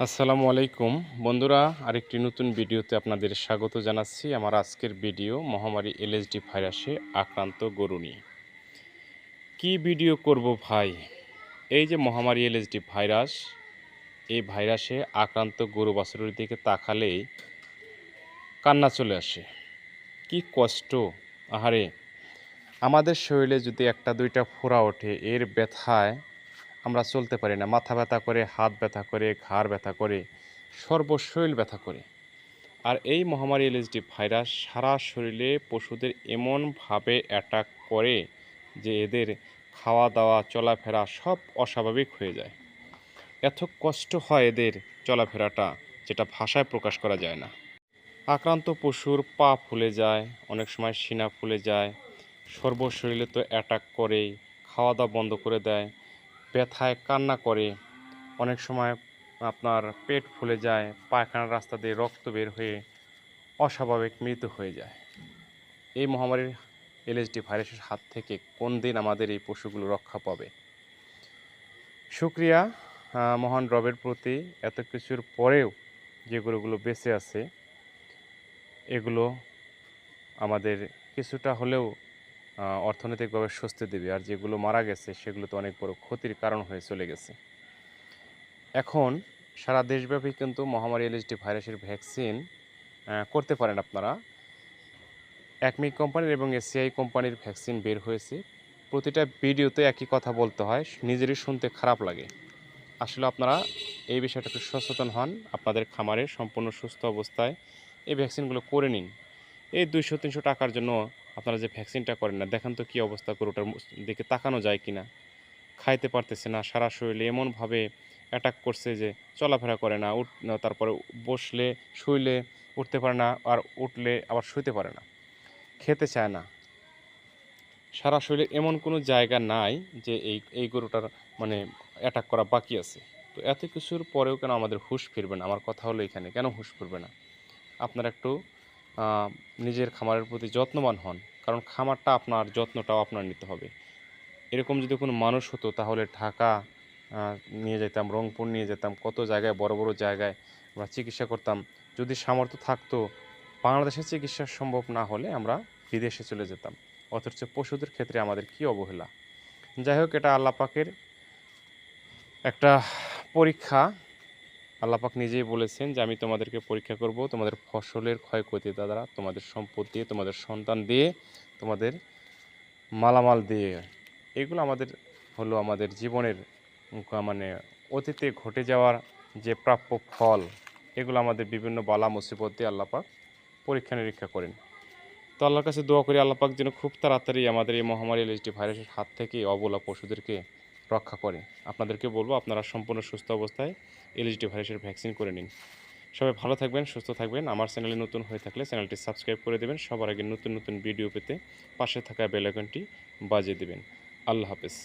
আসসালামু আলাইকুম। বন্ধুরা, আরেকটি নতুন ভিডিওতে আপনাদের স্বাগত জানাচ্ছি। আমার আজকের ভিডিও মহামারী এলএসডি ভাইরাসে আক্রান্ত গরু নিয়ে। কী ভিডিও করব ভাই? এই যে মহামারী এলএসডি ভাইরাস, এই ভাইরাসে আক্রান্ত গরু বাছুরের দিকে তাকালেই কান্না চলে আসে। কি কষ্ট! আহারে, আমাদের শরীরে যদি একটা দুইটা ফোড়া ওঠে, এর ব্যথায় আমরা চলতে পারি না। মাথা ব্যথা করে, হাত ব্যথা করে, ঘাড় ব্যথা করে, সর্বশরীর ব্যথা করে। আর এই মহামারী এলএসডি ভাইরাস সারা শরীরে পশুদের এমনভাবে অ্যাটাক করে যে এদের খাওয়া দাওয়া চলাফেরা সব অস্বাভাবিক হয়ে যায়। এত কষ্ট হয় এদের চলাফেরাটা, যেটা ভাষায় প্রকাশ করা যায় না। আক্রান্ত পশুর পা ফুলে যায়, অনেক সময় সিনা ফুলে যায়, সর্বশরীরে তো অ্যাটাক করেই খাওয়া দাওয়া বন্ধ করে দেয় ব্যথায় কান্না করে। অনেক সময় আপনার পেট ফুলে যায়, পায়খানার রাস্তা দিয়ে রক্ত বের হয়ে অস্বাভাবিক মৃত্যু হয়ে যায়। এই মহামারীর এলএসডি ভাইরাসের হাত থেকে কোন দিন আমাদের এই পশুগুলো রক্ষা পাবে? শুক্রিয়া মহান রবের প্রতি এত কিছুর পরেও যে গরুগুলো বেঁচে আছে, এগুলো আমাদের কিছুটা হলেও অর্থনৈতিকভাবে স্বস্তি দেবে। আর যেগুলো মারা গেছে সেগুলো তো অনেক বড় ক্ষতির কারণ হয়ে চলে গেছে। এখন সারা দেশব্যাপী কিন্তু মহামারী এলএসডি ভাইরাসের ভ্যাকসিন করতে পারেন আপনারা। একমি কোম্পানির এবং এসিআই কোম্পানির ভ্যাকসিন বের হয়েছে। প্রতিটা ভিডিওতে একই কথা বলতে হয়, নিজেরই শুনতে খারাপ লাগে। আসলে আপনারা এই বিষয়টা একটু সচেতন হন, আপনাদের খামারে সম্পূর্ণ সুস্থ অবস্থায় এই ভ্যাকসিনগুলো করে নিন। এই দুইশো, তিনশো টাকার জন্য আপনারা যে ভ্যাকসিনটা করেন না, দেখেন তো কী অবস্থা গরুটার দিকে তাকানো যায় কি না। খাইতে পারতেছে না, সারা শরীরে এমনভাবে অ্যাটাক করছে যে চলাফেরা করে না, উঠ তারপরে বসলে, শুইলে উঠতে পারে না আর উঠলে আবার শুইতে পারে না, খেতে চায় না। সারা শরীরে এমন কোনো জায়গা নাই যে এই এই গরুটার মানে অ্যাটাক করা বাকি আছে। তো এত কিছুর পরেও কেন আমাদের হুঁশ ফিরবে না? আমার কথা হলো এখানে, কেন হুঁশ ফিরবে না? আপনারা একটু নিজের খামারের প্রতি যত্নবান হন, কারণ খামারটা আপনার, যত্নটাও আপনার নিতে হবে। এরকম যদি কোনো মানুষ হতো, তাহলে ঢাকা নিয়ে যেতাম, রংপুর নিয়ে যেতাম, কত জায়গায়, বড় বড় জায়গায় আমরা চিকিৎসা করতাম। যদি সামর্থ্য থাকতো, বাংলাদেশে চিকিৎসা সম্ভব না হলে আমরা বিদেশে চলে যেতাম। অথচ পশুদের ক্ষেত্রে আমাদের কি অবহেলা। যাই হোক, এটা আল্লাপাকের একটা পরীক্ষা। আল্লাপাক নিজেই বলেছেন যে, আমি তোমাদেরকে পরীক্ষা করব তোমাদের ফসলের ক্ষয়ক্ষতি দ্বারা, তোমাদের সম্পদ দিয়ে, তোমাদের সন্তান দিয়ে, তোমাদের মালামাল দিয়ে। এগুলো আমাদের হলো আমাদের জীবনের মানে অতীতে ঘটে যাওয়ার যে প্রাপ্য ফল, এগুলো আমাদের বিভিন্ন বালা, মুসিবত দিয়ে আল্লাপাক পরীক্ষা নিরীক্ষা করেন। তো আল্লাহর কাছে দোয়া করি আল্লাপাক যেন খুব তাড়াতাড়ি আমাদের এই মহামারী এলএসডি ভাইরাসের হাত থেকে অবলা পশুদেরকে রক্ষা করে। আপনাদেরকে বলব, আপনারা সম্পূর্ণ সুস্থ অবস্থায় এলএসডি ভাইরাসের ভ্যাকসিন করে নিন। সবাই ভালো থাকবেন, সুস্থ থাকবেন। আমার চ্যানেলে নতুন হয়ে থাকলে চ্যানেলটি সাবস্ক্রাইব করে দেবেন। সবার আগে নতুন নতুন ভিডিও পেতে পাশে থাকা বেলাইকনটি বাজিয়ে দেবেন। আল্লাহ হাফেজ।